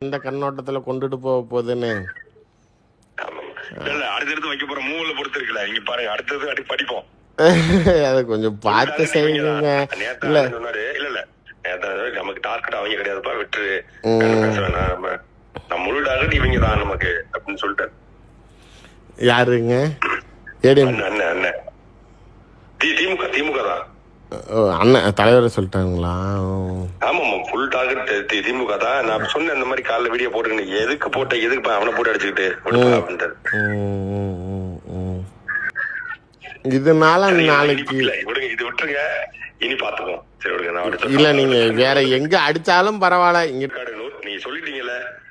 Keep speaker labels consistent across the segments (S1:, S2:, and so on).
S1: இந்த கண்ணோட்டத்துல கொண்டுட்டு போக போகுதுன்னு.
S2: இல்ல அடுத்தடுத்து வைக்க போற மூவில பொறுத்து இருக்குல்ல. இங்க பாருங்க அடுத்தது அடி படிப்போம்.
S1: அதை கொஞ்சம் பார்த்து செய்யுங்க. இல்ல.
S2: சொன்னாரு இல்ல இல்ல நமக்கு டார்கெட் அவங்க கிடையாதுப்பா வேணாம். நம்ம நம்ம முழு டார்கெட் இவங்க தான் நமக்கு அப்படின்னு சொல்லிட்டாரு.
S1: யாருங்க? ஏடிஎம்
S2: அண்ணன் அண்ணன் அண்ணன் தி திமுக திமுக தான்
S1: ஓ, அண்ணன் தலைவரை சொல்லிட்டாங்களா.
S2: ஆமா ஃபுல் டார்கெட் திமுக தான். நான் சொன்னேன் இந்த மாதிரி காலைல வீடியோ போட்டுக்கணும் எதுக்கு போட்ட எதுக்கு அவனை போட்டு அடிச்சுக்கிட்டு.
S1: இதனால நாளைக்கு
S2: இல்ல விடுங்க இது விட்டுருங்க. இனி பாத்துக்குவோம். சரி விடுங்க நான்
S1: இல்ல நீங்க வேற எங்க அடிச்சாலும் பரவாயில்ல. இங்க
S2: நீங்க சொல்லிட்டீங்கல்ல.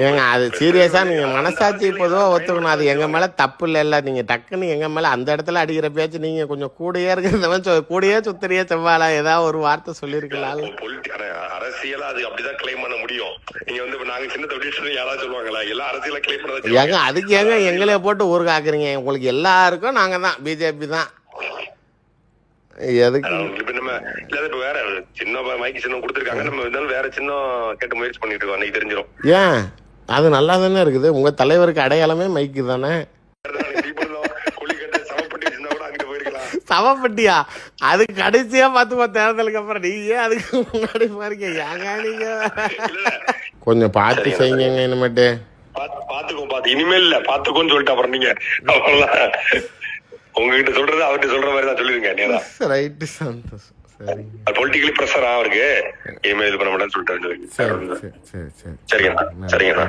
S1: ஏங்க அது சீரியஸா நீங்க மனசாட்சி பொதுவா ஒத்துக்கணும். அது எங்க மேல தப்பு இல்ல நீங்க டக்குன்னு எங்க மேல அந்த இடத்துல அடிக்கிற பேச்சு நீங்க கொஞ்சம் கூடயே இருக்கிறவன் சொ- கூடயே சுத்தறியே செவ்வாழா ஏதாவது ஒரு வார்த்தை சொல்லிருக்கலாம்
S2: பொலிட்டி- ஆனா, அரசியலா அது அப்படிதான் கிளைம் பண்ண முடியும். நீங்க வந்து இப்ப நாங்க சின்ன தொழில் யாராவது சொல்லுவாங்களா? எல்லா அரசியலா கிளைம் பண்ண
S1: ஏங்க அதுக்கு ஏங்க எங்களே போட்டு ஊர் காக்குறீங்க? உங்களுக்கு எல்லாருக்கும் நாங்க தான் பிஜேபி தான். எதுக்கு?
S2: நம்ம இல்ல இப்ப வேற சின்ன மைக்கு சின்னம் கொடுத்துருக்காங்க. நம்ம வேற சின்னம் கேட்டு முயற்சி பண்ணிட்டு இருக்கோம். அன்னைக்கு தெரிஞ்சிடும்
S1: ஏன்? அது நல்லா தானே இருக்குது. உங்க தலைவருக்கு அடையாளமே மைக்கு தானே? சவப்பட்டியா அது கடைசியா பார்த்து தேர்தலுக்கு அப்புறம் நீங்க அதுக்கு முன்னாடி பாருங்க ஏங்க நீங்க? கொஞ்சம் பார்த்து செய்யுங்க இனிமேட்டு.
S2: பாத்து- பாத்துக்கோ பாத்து இனிமேல் இல்ல பாத்துக்கோன்னு சொல்லிட்டு அப்புறம் நீங்க. உங்ககிட்ட சொல்றது அவர்கிட்ட சொல்ற மாதிரி தான் சொல்லிருங்க
S1: ரைட்டு சந்தோஷம்.
S2: பொலிட்டிக்கலி ப்ரெஷரா அவருக்கு இனிமேல் இது பண்ண மாட்டேன்னு சொல்லிட்டாரு
S1: சரி சரி சரி சரி.
S2: சரிங்கண்ணா. சரிங்கண்ணா.